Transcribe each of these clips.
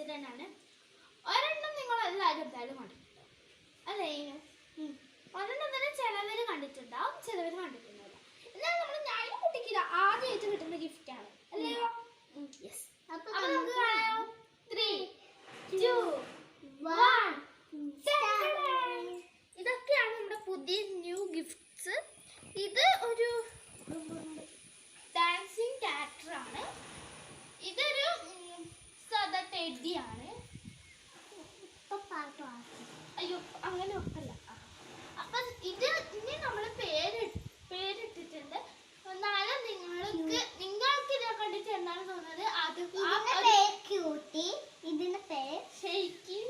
തരാനാണ് ഒരെണ്ണം നിങ്ങൾ എല്ലാവരും എന്തായാലും കണ്ടിട്ടുണ്ട് അല്ലേ. ഒരെണ്ണം തന്നെ ചിലവര് കണ്ടിട്ടുണ്ടാവും ചിലവര് കണ്ടിട്ടുണ്ടാവില്ല എന്നാൽ നമ്മൾ ഞാൻ കുട്ടിക്ക് ആദ്യമായിട്ട് കിട്ടുന്ന ഗിഫ്റ്റ് ആണ് അല്ലയോ യെസ് അപ്പൊ അപ്പൊ നമുക്ക് നമുക്ക് കാണാം ത്രീ ടു വൺ ഇതൊക്കെയാണ് നമ്മുടെ പുതിയ ന്യൂ ഗിഫ്റ്റ്സ് ഇത് ഒരു ഡാൻസിങ് ക്യാരക്ടർ ആണ് ഇതൊരു ഉം, സാധാ ടെഡിയാണ് ഇപ്പൊ പാട്ട് പാടും. അയ്യോ അങ്ങനെ ഒക്കല്ല അപ്പൊ ഇത് ഇനി നമ്മൾ പേര് പേരിട്ടിട്ടുണ്ട് എന്നാലും നിങ്ങൾക്ക് നിങ്ങൾക്ക് ഇതിനെ കണ്ടിട്ട് എന്താണ് തോന്നുന്നത് അത് ആ ഇതിന്റെ ഒരു പേര് ക്യൂട്ടി ഇതിന്റെ പേര് ശരിക്കും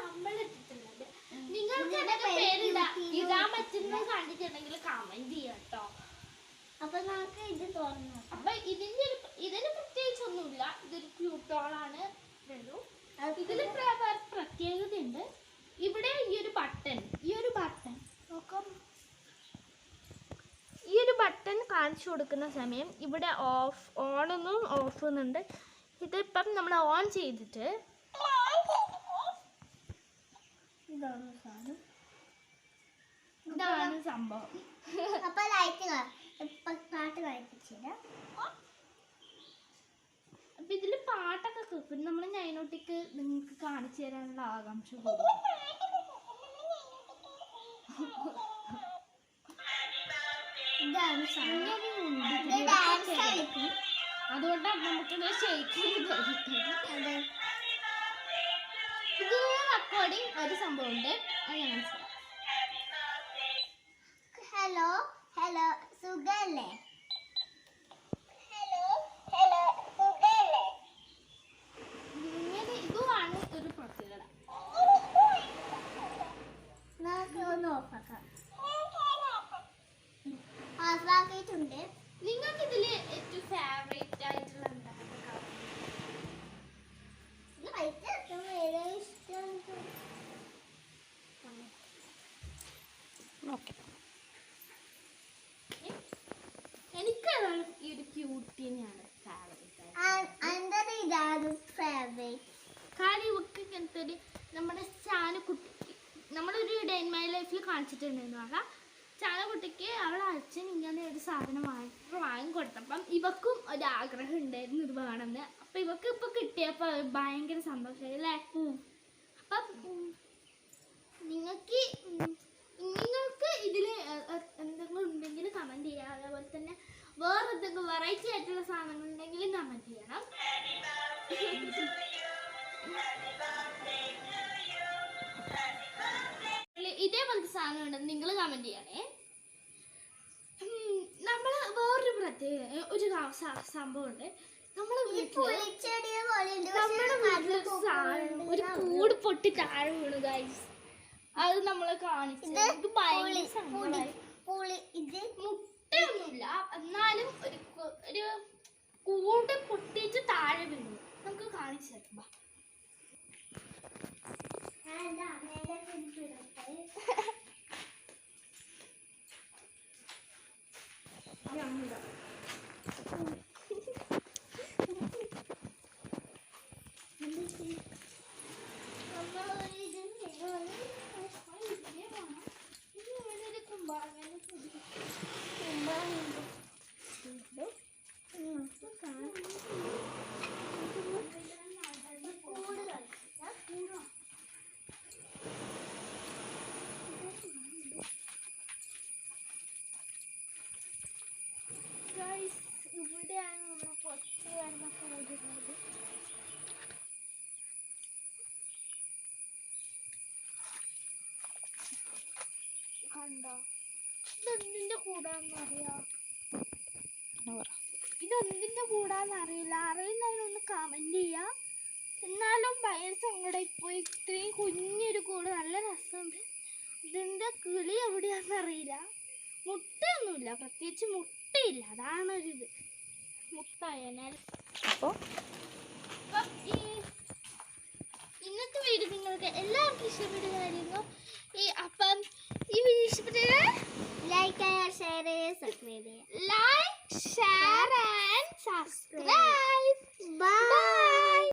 നമ്മൾ ഇട്ടിട്ടുള്ളത് നിങ്ങൾക്ക് ഇതിന്റെ എന്തൊക്കെ പേര് പേരിടാ ക്യൂട്ടി പറ്റുന്നത് കണ്ടിട്ടുണ്ടെങ്കിൽ കമന്റ് ചെയ്യാം കേട്ടോ അപ്പൊ നമുക്ക് ഇത് തുറന്നു നോക്കാം. അപ്പൊ ഇതിന്റെ ഒരു ഇതിന് പ്രത്യേകിച്ച് ഒന്നുമില്ല ഇതൊരു ക്യൂട്ടോളാണ് ഇതിൽ പ്രത്യേകത ഉണ്ട് ഇവിടെ ഈ ഒരു ബട്ടൺ ഈ ഒരു ബട്ടൺ നോക്കാം. ഈ ഒരു ബട്ടൺ കാണിച്ചു കൊടുക്കുന്ന സമയം ഇവിടെ ഓഫ് ഓൺ ഒന്നും ഓഫ് എന്നുണ്ട് ഇതിപ്പം നമ്മൾ ഓൺ ചെയ്തിട്ട് ഇതാണ് സാധനം. സംഭവം. അപ്പൊ ലൈറ്റ് പാട്ട് അപ്പൊ ഇതിൽ പാട്ടൊക്കെ കേൾക്കും. നമ്മൾ നൈനോട്ടിക്ക് നിങ്ങൾക്ക് കാണിച്ചു തരാനുള്ള ആകാംക്ഷ ഉണ്ട് അതുകൊണ്ടാണ് നമുക്കിത് ഷെയ്ക്ക് ഇത് റെക്കോർഡിങ് ഒരു സംഭവമുണ്ട് അത് ഞാൻ മനസ്സിലാക്കാം ഹലോ ഹലോ സുഖല്ലേ? ഹലോ ഹലോ സുഖല്ലേ? ഇങ്ങനെ ഇതുമാണ് ഒരു പ്രത്യേകത. നമുക്ക് ഒന്ന് ഓഫാക്കാം. ഓഫാക്കിയിട്ടുണ്ട്. നിങ്ങൾക്ക് ഇതിൽ ഏറ്റവും ഫേവറേറ്റ് ആയിട്ടുള്ള എന്താണ് കളർ? ലൈറ്റ് ഏറ്റവും ഏതാ ഇഷ്ടം എനിക്ക് അതാണ് ഈ ഒരു ക്യൂട്ടിനെയാണ് ഫേവറേറ്റ് എന്റെ ഇതാണ് ഫേവറേറ്റ് കാരണം ഇവക്ക് ഇങ്ങനത്തെ ഒരു നമ്മുടെ ചാനക്കുട്ടിക്ക് നമ്മളൊരു ഡേ ഇൻ മൈ ചാല കുട്ടിക്ക് അവളെ അച്ഛൻ ഇങ്ങനെ ഒരു സാധനം വാങ്ങി വാങ്ങിക്കൊടുത്തപ്പം ഇവക്കും ഒരു ആഗ്രഹം ഉണ്ടായിരുന്നു ഇത് വേണമെന്ന്. അപ്പം ഇവക്ക് ഇപ്പോൾ കിട്ടിയപ്പോൾ ഭയങ്കര സന്തോഷമായി അല്ലേ? അപ്പം നിങ്ങൾക്ക് നിങ്ങൾക്ക് ഇതിൽ എന്തെങ്കിലും ഉണ്ടെങ്കിൽ കമന്റ് ചെയ്യാം അതേപോലെ തന്നെ വേറെ എന്തെങ്കിലും വെറൈറ്റി ആയിട്ടുള്ള സാധനങ്ങൾ ഉണ്ടെങ്കിൽ കമന്റ് ചെയ്യണം. സാധനം ഉണ്ടെന്ന് നിങ്ങൾ കമന്റ് ചെയ്യണേ നമ്മൾ വേറൊരു പ്രത്യേക ഒരു സംഭവമുണ്ട്. ഉണ്ട് നമ്മുടെ സാധനം ഒരു കൂട് പൊട്ടി താഴെ വീണു ഗൈസ് അത് നമ്മളെ കാണിച്ചു ഭയങ്കര മുട്ടയൊന്നുമില്ല എന്നാലും ഒരു ഒരു കൂട് പൊട്ടിച്ച് താഴെ വീണു. നമുക്ക് കാണിച്ചു തരാം നമ്മൾ ഒരു ഇത് ചെയ്യണം. ആ, ഇതിലേ വേണം. ഇത് ഇവിടെ ഒരു കുമ്പാരം പൊടി. കുമ്പാരമുണ്ട്. ഇത് നമുക്ക് കാണാം. കൂട് കളിച്ചാ കൂടാ. Guys, ഇവിടെയാണ് നമ്മുടെ പൊട്ടി വരുന്ന കൂടുന്നത് കണ്ടോ ഇതെന്തിന്റെ കൂടാന്ന് അറിയാം? ഇതെന്തിന്റെ കൂടാന്ന് അറിയില്ല. അറിയുന്നവരൊന്ന് കമന്റ് ചെയ്യാം. എന്നാലും ഭയങ്കര പോയി. ഇത്രയും കുഞ്ഞൊരു കൂട് നല്ല രസമുണ്ട്. ഇതിന്റെ കിളി എവിടെയാന്ന് അറിയില്ല. മുട്ടയൊന്നുമില്ല. പ്രത്യേകിച്ച് മുട്ടയില്ല. അതാണ് ഒരു ഇത് മുട്ട അപ്പോൾ ഇന്നത്തെ വീഡിയോ നിങ്ങൾക്ക് എല്ലാവർക്കും ഇഷ്ടപ്പെടുകയായിരുന്നു ഈ അപ്പം Facebook maybe. Like, Sharon, and.